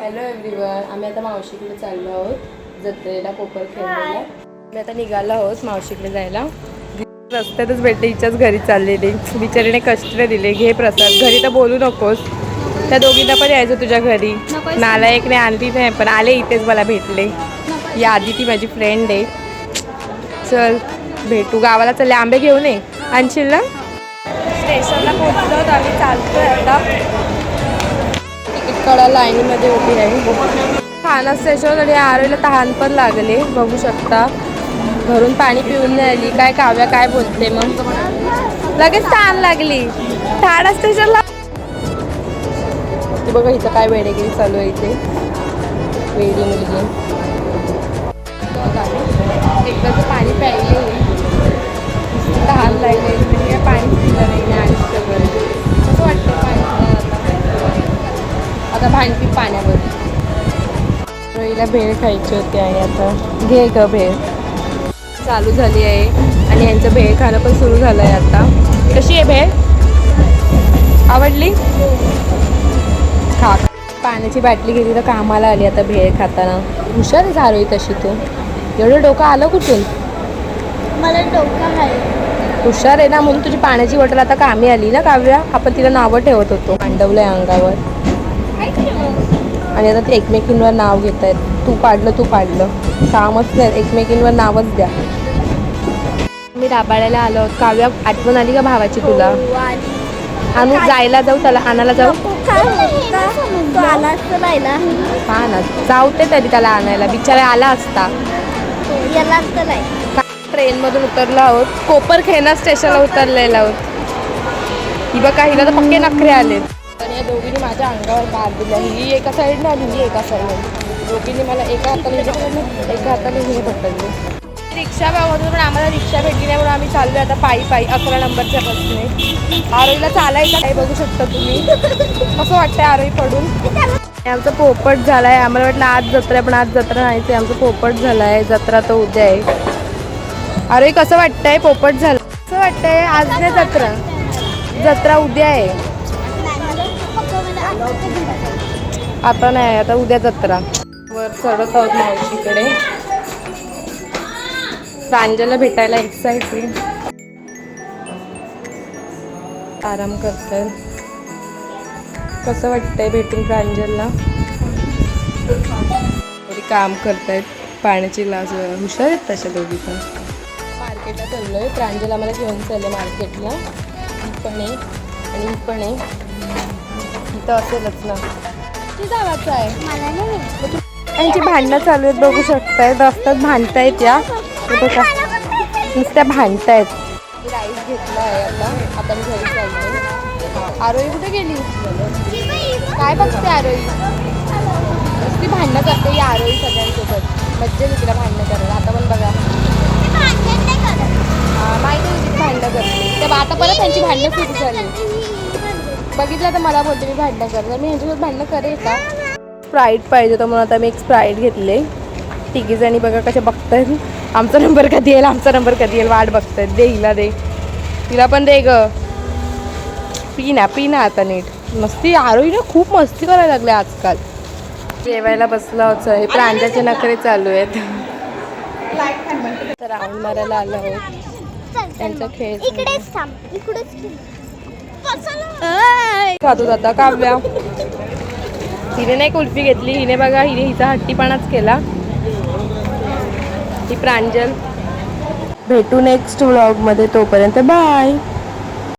Hello everyone आम्ही आता मावशीकडे चाललो आहोत जत्रेला कोपर खेळलेला आम्ही आता निघालो आहोत मावशीकडे जायला. रस्त्यातच भेटते हिच्याच घरी चाललेली. बिचारीने कष्ट दिले. घे प्रसाद. घरी तर बोलू नकोस. त्या दोघींना पण यायचं तुझ्या घरी. नालायकने आणली नाही पण आले इथेच मला भेटले. ही आधी ती माझी फ्रेंड आहे. चल भेटू. गावाला चालले आंबे घेऊन ये. आणशील ना? स्टेशनला पोहोचलो तर आम्ही चालतोय आता. कडा लाईनीमध्ये उभी आहे. ठाणा स्टेशन आरोला तहान पण लागले. बघू शकता. घरून पाणी पिऊन नाही आली काय काव्या काय बोलते मग? लगेच तहान लागली. ठाणा स्टेशनला ती बघा इथं काय वेडेगिरी चालू आहे इथे. वेडी मुलगी. एकदा पाणी प्यायले तहान लागले. पाणी पिलं आता भांडपी पाण्यावर रोईला भेळ खायची होती आणि आता. घे ग भेळ. चालू झाली आहे. आणि यांचं भेळ खाणं पण सुरू झालं आहे आता. कशी आहे भेळ? आवडली? खा. पाण्याची बाटली घेतली तर कामाला आली आता भेळ खाताना. हुशार आहे झारोई तशी तू. एवढं डोकं आलं कुठून? मला डोकं आहे. हुशार आहे ना म्हणून तुझी पाण्याची बॉटल आता कामी आली ना काव्या? आपण तिला नावं ठेवत होतो. मांडवलंय अंगावर. आणि आता ते एकमेकींवर नाव घेत आहेत. तू पाडलं तू पाडलं. कामच नाही. एकमेकींवर नावच द्या. मी दाबाळ्याला आलो आहोत. काव्या आठवण आली का भावाची तुला? आणू जायला जाऊ त्याला आणायला जाऊ. हा ना. जाऊ ते तरी त्याला आणायला. बिचारा आला असता. नाही. ट्रेनमधून उतरलो आहोत. कोपर खेळणा स्टेशनला उतरलेलो आहोत. ही बघा हिला तर पक्के नखरे आले आणि या दोघींनी माझ्या अंगावर मार दिला. ही एका साईडनं आणि ही एका साईडनं दोघींनी मला एका हाताने एका हाताने हे पकडले. रिक्षा बघत पण आम्हाला रिक्षा भेटली नाही म्हणून आम्ही चाललो आता पायी पायी अकरा नंबरच्या बसने. आरोईला चालायचं काही बघू शकता तुम्ही. कसं वाटतंय आरोई पडून. आमचा पोपट झालाय. आम्हाला वाटलं आज जत्रा आहे, पण आज जत्रा नाही ते आमचं पोपट झालाय. जत्रा तर उद्या आहे. अरे कसं वाटतंय? पोपट झालं. कसं वाटतंय? आज नाही जत्रा. जत्रा उद्या आहे. आता नाही आता उद्या जत्रा. वर चढत आहोत मावशीकडे. प्रांजलला भेटायला एक्साइटेड आराम करतात कसं वाटतंय भेटून प्रांजलला? काम करतायत. पाण्याची ग्लास हुशार आहेत तशा दोघी पण. मार्केटला चाललोय. प्रांजला आम्हाला घेऊन चालले मार्केटला. ही पण आहे आणि ही पण आहे. इथं असेलच ना. ती जावाचं आहे. मला नाही यांची भांडणं चालू आहेत बघू शकताय. रस्त्यात भांडतायत या. हे बघा. नुसत्या भांडतायत. राईस घेतला आहे आता. आता मी घरी चाललोय. आरोही कुठे गेली? काय बघते आरोही? नुसती भांडणं करते ही आरोही सगळ्यांसोबत. मज्जा येते तिला भांडणं करायला. आता पण बघा. हा, माहिती आहे तुझी भांडणं करते. तर आता परत त्यांची भांडणं सुरू झाली. बघितलं तर मला बोलते मी भांडणं करते. मी ह्यांच्यासोबत भांडणं करेल का? स्प्राईट पाहिजे होतं म्हणून आता मी एक स्प्राईट घेतले. तिघी जणी बघा कशा बघतायत. आमचा नंबर कधी येईल? आमचा नंबर कधी येईल? वाट बघतायत. दे हिला दे. तिला पण दे ग. पी ना पी ना आता नीट. मस्ती आरोही ना खूप मस्ती करायला लागले आजकाल. जेवायला बसला होतं. हे प्रांजाचे नखरे चालू आहेत. तर राऊंड मारायला आलो आहोत. त्यांचा खेळ. इकडेच थांब. इकडेच खेळ. खातो आता काव्या हिने नाही कुल्फी घेतली. हिने बघा हिने हिचा हट्टीपणाच केला. ही प्रांजल. भेटू नेक्स्ट व्लॉगमध्ये तोपर्यंत बाय.